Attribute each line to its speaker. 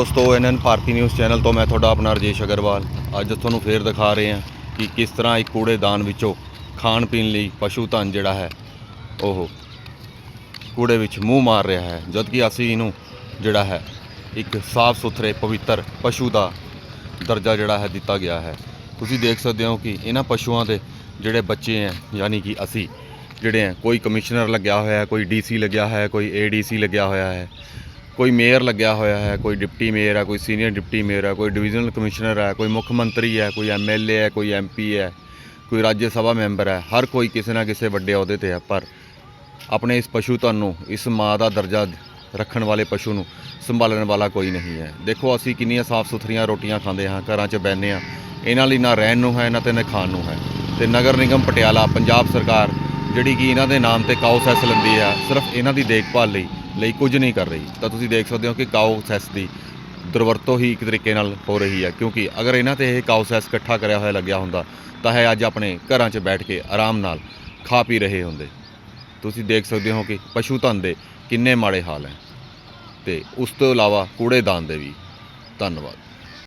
Speaker 1: ਦੋਸਤੋ ਐਨਐਨ ਭਾਰਤੀ news channel ਤੋਂ ਮੈਂ ਤੁਹਾਡਾ ਆਪਣਾ ਰਜੇਸ਼ ਅਗਰਵਾਲ। ਅੱਜ ਤੁਹਾਨੂੰ ਫੇਰ ਦਿਖਾ ਰਹੇ ਹਾਂ ਕਿ ਕਿਸ ਤਰ੍ਹਾਂ ਇੱਕ ਕੂੜੇਦਾਨ ਵਿੱਚੋਂ ਖਾਣ ਪੀਣ ਲਈ ਪਸ਼ੂ ਧਨ ਜਿਹੜਾ ਹੈ, ਉਹ ਕੂੜੇ ਵਿੱਚ ਮੂੰਹ ਮਾਰ ਰਿਹਾ ਹੈ। ਜਦਕਿ ਅਸੀਂ ਇਹਨੂੰ ਜਿਹੜਾ ਹੈ, ਇੱਕ ਸਾਫ਼ ਸੁਥਰੇ, ਪਵਿੱਤਰ ਪਸ਼ੂ ਦਾ ਦਰਜਾ ਜਿਹੜਾ ਹੈ ਦਿੱਤਾ ਗਿਆ ਹੈ। ਤੁਸੀਂ ਦੇਖ ਸਕਦੇ ਹੋ ਕਿ ਇਹਨਾਂ ਪਸ਼ੂਆਂ ਦੇ ਜਿਹੜੇ ਬੱਚੇ ਹੈ, ਯਾਨੀ ਕਿ ਅਸੀਂ ਜਿਹੜੇ ਹੈ, ਕੋਈ ਕਮਿਸ਼ਨਰ ਲੱਗਿਆ ਹੋਇਆ ਹੈ, ਕੋਈ ਡੀਸੀ ਲੱਗਿਆ ਹੋਇਆ ਹੈ, ਕੋਈ ਏਡੀਸੀ ਲੱਗਿਆ ਹੋਇਆ ਹੈ ਕੋਈ ਮੇਅਰ ਲੱਗਿਆ ਹੋਇਆ ਹੈ, ਕੋਈ ਡਿਪਟੀ ਮੇਅਰ ਹੈ ਕੋਈ ਸੀਨੀਅਰ ਡਿਪਟੀ ਮੇਅਰ ਹੈ ਕੋਈ ਡਿਵੀਜ਼ਨਲ ਕਮਿਸ਼ਨਰ ਹੈ ਕੋਈ ਮੁੱਖ ਮੰਤਰੀ ਹੈ ਕੋਈ ਐਮਐਲਏ ਹੈ ਕੋਈ ਐਮਪੀ ਹੈ ਕੋਈ ਰਾਜ ਸਭਾ ਮੈਂਬਰ ਹੈ ਹਰ ਕੋਈ ਕਿਸੇ ਨਾ ਕਿਸੇ ਵੱਡੇ ਅਹੁਦੇ ਤੇ ਹੈ ਪਰ ਆਪਣੇ ਇਸ ਪਸ਼ੂ ਧਨ ਨੂੰ, ਇਸ ਮਾਂ ਦਾ ਦਰਜਾ ਰੱਖਣ ਵਾਲੇ ਪਸ਼ੂ ਨੂੰ ਸੰਭਾਲਣ ਵਾਲਾ ਕੋਈ ਨਹੀਂ ਹੈ। ਦੇਖੋ ਅਸੀਂ ਕਿੰਨੀਆਂ ਸਾਫ਼ ਸੁਥਰੀਆਂ ਰੋਟੀਆਂ ਖਾਂਦੇ ਹਾਂ, ਘਰਾਂ 'ਚ ਬਹਿੰਦੇ ਹਾਂ। ਇਹਨਾਂ ਲਈ ਨਾ ਰਹਿਣ ਨੂੰ ਹੈ, ਨਾ ਤੇ ਨਾ ਖਾਣ ਨੂੰ ਹੈ। ਤੇ ਨਗਰ ਨਿਗਮ ਪਟਿਆਲਾ, ਪੰਜਾਬ ਸਰਕਾਰ, ਜਿਹੜੀ ਕਿ ਇਹਨਾਂ ਦੇ ਨਾਮ ਤੇ ਕਾਊ ਸੈਸ ਲੈਂਦੀ ਹੈ ਸਿਰਫ ਇਹਨਾਂ ਦੀ ਦੇਖਭਾਲ ਲਈ ਲਈ ਕੁਝ ਨਹੀਂ ਕਰ ਰਹੀ। ਤਾਂ ਤੁਸੀਂ ਦੇਖ ਸਕਦੇ ਹੋ ਕਿ ਕਾਊ ਸੈਸ ਦੀ ਦੁਰਵਰਤੋਂ ਹੀ ਇੱਕ ਤਰੀਕੇ ਨਾਲ ਹੋ ਰਹੀ ਹੈ, ਕਿਉਂਕਿ ਅਗਰ ਇਹਨਾਂ ਤੇ ਇਹ ਕਾਊ ਸੈਸ ਇਕੱਠਾ ਕਰਿਆ ਹੋਇਆ ਲੱਗਿਆ ਹੁੰਦਾ, ਤਾਂ ਇਹ ਅੱਜ ਆਪਣੇ ਘਰਾਂ 'ਚ ਬੈਠ ਕੇ ਆਰਾਮ ਨਾਲ ਖਾ ਪੀ ਰਹੇ ਹੁੰਦੇ। ਤੁਸੀਂ ਦੇਖ ਸਕਦੇ ਹੋ ਕਿ ਪਸ਼ੂ ਧਨ ਦੇ ਕਿੰਨੇ ਮਾੜੇ ਹਾਲ ਹੈ। ਤੇ ਉਸ ਤੋਂ ਇਲਾਵਾ ਕੂੜੇਦਾਨ ਦੇ ਵੀ। ਧੰਨਵਾਦ।